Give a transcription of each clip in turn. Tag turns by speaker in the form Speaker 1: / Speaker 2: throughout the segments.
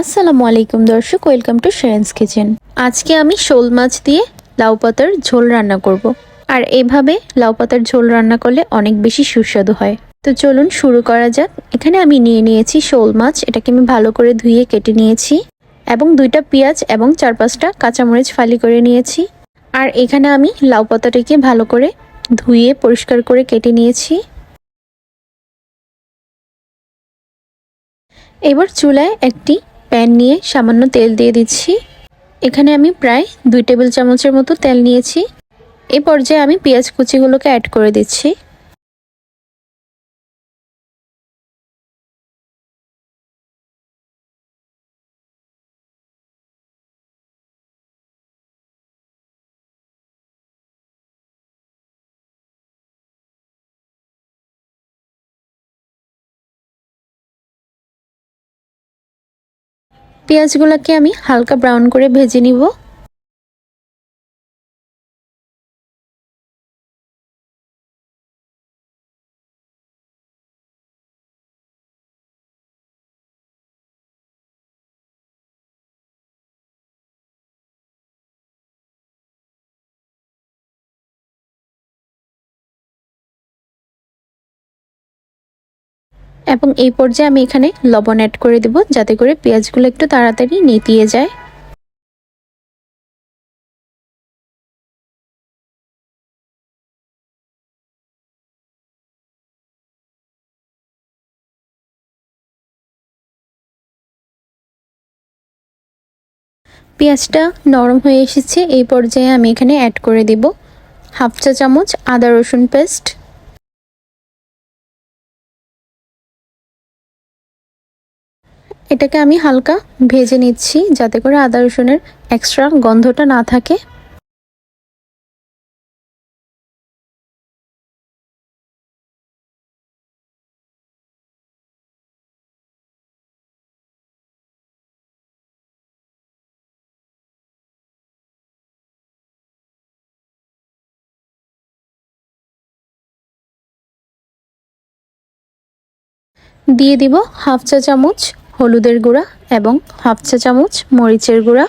Speaker 1: আসসালামু আলাইকুম দর্শক, ওয়েলকাম টু শেরেন্স কিচেন। আজকে আমি শোল মাছ দিয়ে লাউ পাতার ঝোল রান্না করব। আর এভাবে লাউ পাতার ঝোল রান্না করলে অনেক বেশি সুস্বাদু হয়। তো চলুন শুরু করা যাক। এখানে আমি নিয়ে নিয়েছি শোল মাছ, এটাকে আমি ভালো করে ধুয়ে কেটে নিয়েছি এবং দুইটা পেঁয়াজ এবং চার পাঁচটা কাঁচামরিচ ফালি করে নিয়েছি। আর এখানে আমি লাউ পাতাটিকে ভালো করে ধুয়ে পরিষ্কার করে কেটে নিয়েছি। এবার চুলায় একটি প্যান নিয়ে সামান্য তেল দিয়ে দিচ্ছি। এখানে আমি প্রায় দুই টেবিল চামচের মতো তেল নিয়েছি। এই পর্যায়ে আমি পেঁয়াজ কুচিগুলোকে অ্যাড করে দিচ্ছি। পেঁয়াজগুলোকে আমি হালকা ব্রাউন করে ভেজে নিব। এবং এই পর্যায়ে আমি এখানে লবণ অ্যাড করে দেব, যাতে করে পেঁয়াজগুলো একটু তাড়াতাড়ি নেতিয়ে যায়। পেঁয়াজটা নরম হয়ে এসেছে, এই পর্যায়ে আমি এখানে অ্যাড করে দেব হাফ চা চামচ আদা রসুন পেস্ট এটাকে আমি হালকা ভেজে নিচ্ছি যাতে করে আদা রসুনের এক্সট্রা গন্ধটা না থাকে। দিয়ে দিব হাফ চা চামচ হলুদের গুঁড়া এবং হাফ চা চামচ মরিচের গুঁড়া।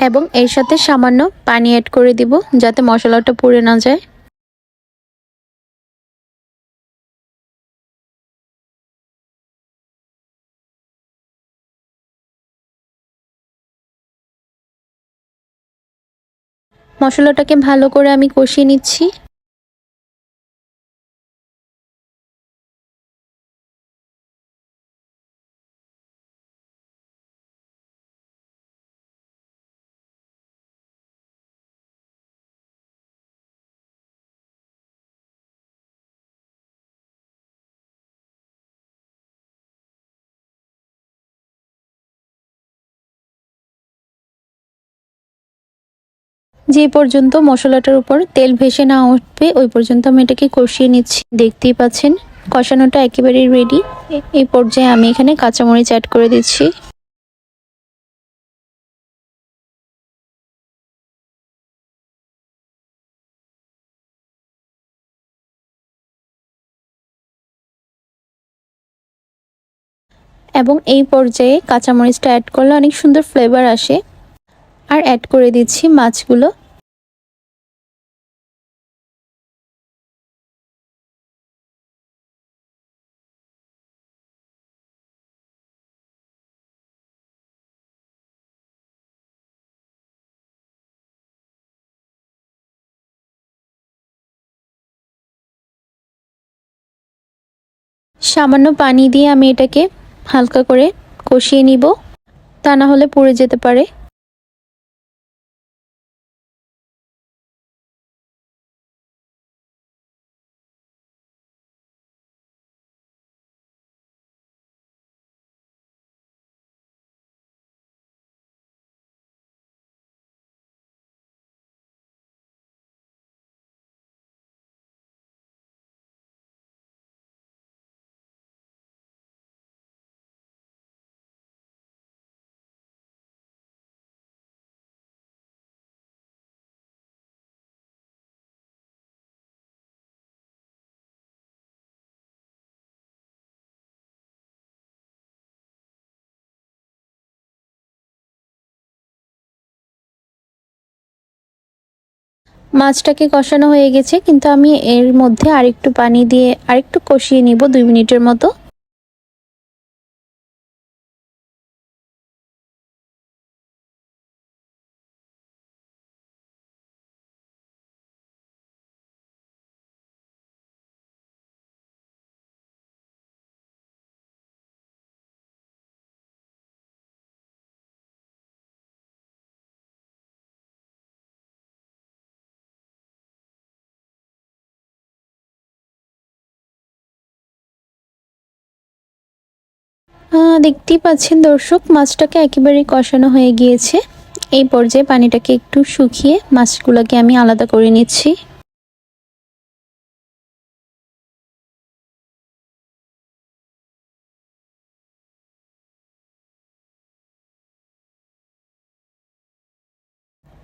Speaker 1: এবং এর সাথে সামান্য পানি অ্যাড করে দিব যাতে মশলাটা পুড়ে না যায়। মশলাটাকে ভালো করে আমি কষিয়ে নিচ্ছি। যে পর্যন্ত মশলাটার উপর তেল ভেসে না উঠবে, ওই পর্যন্ত আমি এটাকে কষিয়ে নিচ্ছি। দেখতেই পাচ্ছেন, কষানোটা একেবারেই রেডি এই পর্যায়ে আমি এখানে কাঁচামরিচ অ্যাড করে দিচ্ছি। এবং এই পর্যায়ে কাঁচামরিচটা অ্যাড করলে অনেক সুন্দর ফ্লেভার আসে। আর অ্যাড করে দিচ্ছি মাছগুলো। সামান্য পানি দিয়ে আমি এটাকে হালকা করে কষিয়ে নিব। তা না হলে পুড়ে যেতে পারে। মাছটাকে কষানো হয়ে গেছে, কিন্তু আমি এর মধ্যে আরেকটু পানি দিয়ে আরেকটু কষিয়ে নিব দুই মিনিটের মতো। দেখতেই পাচ্ছেন দর্শক, মাছটাকে একেবারেই কষানো হয়ে গিয়েছে। এই পর্যায়ে পানিটাকে একটু শুকিয়ে মাছগুলোকে আমি আলাদা করে নিচ্ছি।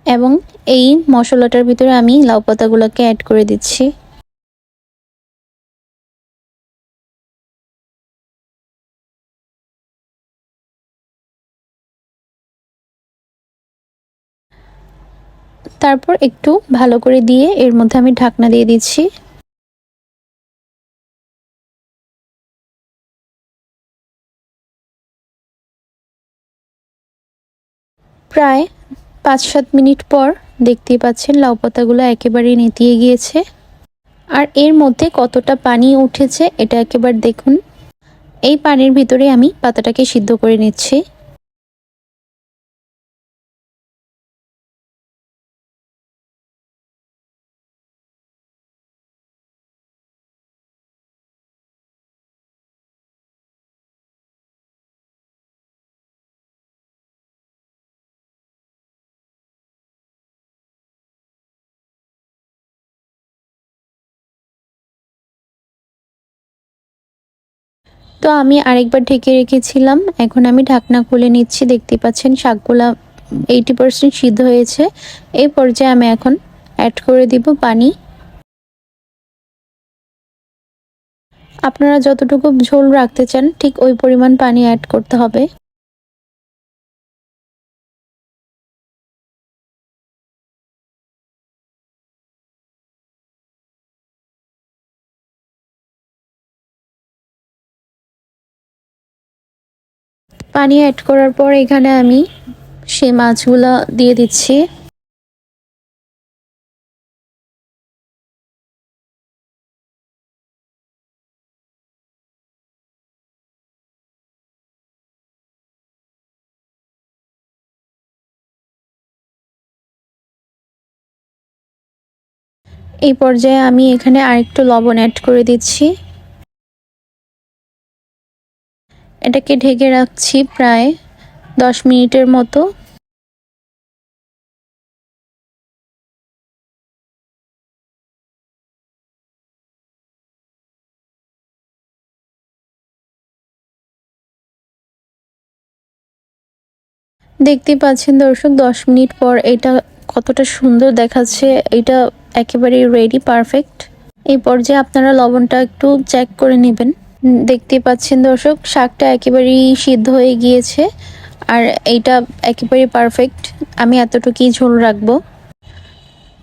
Speaker 1: এবং এই মশলাটার ভিতরে আমি লাউ পাতাগুলোকে অ্যাড করে দিচ্ছি। তারপর একটু ভালো করে দিয়ে এর মধ্যে আমি ঢাকনা দিয়ে দিচ্ছি। প্রায় পাঁচ সাত মিনিট পর দেখতেই পাচ্ছেন লাউ পাতাগুলো একেবারেই নেতিয়ে গিয়েছে। আর এর মধ্যে কতটা পানি উঠেছে এটা একেবারে দেখুন। এই পানির ভিতরে আমি পাতাটাকে সিদ্ধ করে নিচ্ছি। তো আমি আরেকবার ঢেকে রেখেছিলাম। এখন আমি ঢাকনা খুলে নিচ্ছি। দেখতে পাচ্ছেন শাকগুলা এইটি পার্সেন্ট সিদ্ধ হয়েছে। এই পর্যায়ে আমি এখন অ্যাড করে দিব পানি। আপনারা যতটুকু ঝোল রাখতে চান, ঠিক ওই পরিমাণ পানি অ্যাড করতে হবে। পানি অ্যাড করার পর এখানে আমি সে মাছগুলো দিয়ে দিচ্ছি। এই পর্যায়ে আমি এখানে আরেকটু লবণ অ্যাড করে দিচ্ছি। এটাকে ঢেকে রাখছি প্রায় দশ মিনিটের মতো। দেখতে পাচ্ছেন দর্শক, দশ মিনিট পর এটা কতটা সুন্দর দেখাচ্ছে। এটা একেবারেই রেডি পারফেক্ট এই পর্যায়ে আপনারা লবণটা একটু চেক করে নেবেন। দেখতে পাচ্ছেন দর্শক, শাকটা একেবারেই সিদ্ধ হয়ে গিয়েছে। আর এইটা একেবারে পারফেক্ট আমি এতটুকুই ঝোল রাখব।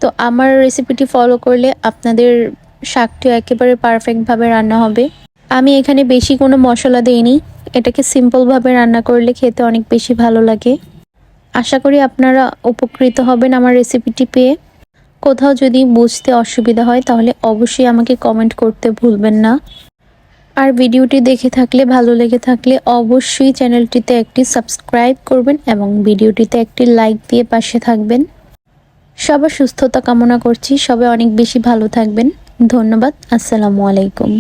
Speaker 1: তো আমার রেসিপিটি ফলো করলে আপনাদের শাকটি একেবারে পারফেক্টভাবে রান্না হবে। আমি এখানে বেশি কোনো মশলা দিইনি। এটাকে সিম্পলভাবে রান্না করলে খেতে অনেক বেশি ভালো লাগে। আশা করি আপনারা উপকৃত হবেন আমার রেসিপিটি পেয়ে। কোথাও যদি বুঝতে অসুবিধা হয় তাহলে অবশ্যই আমাকে কমেন্ট করতে ভুলবেন না। আর ভিডিওটি দেখে থাকলে, ভালো লেগে থাকলে অবশ্যই চ্যানেলটিতে একটি সাবস্ক্রাইব করবেন এবং ভিডিওটিতে একটি লাইক দিয়ে পাশে থাকবেন। সবার সুস্থতা কামনা করছি। সবাই অনেক বেশি ভালো থাকবেন। ধন্যবাদ। আসসালামু আলাইকুম।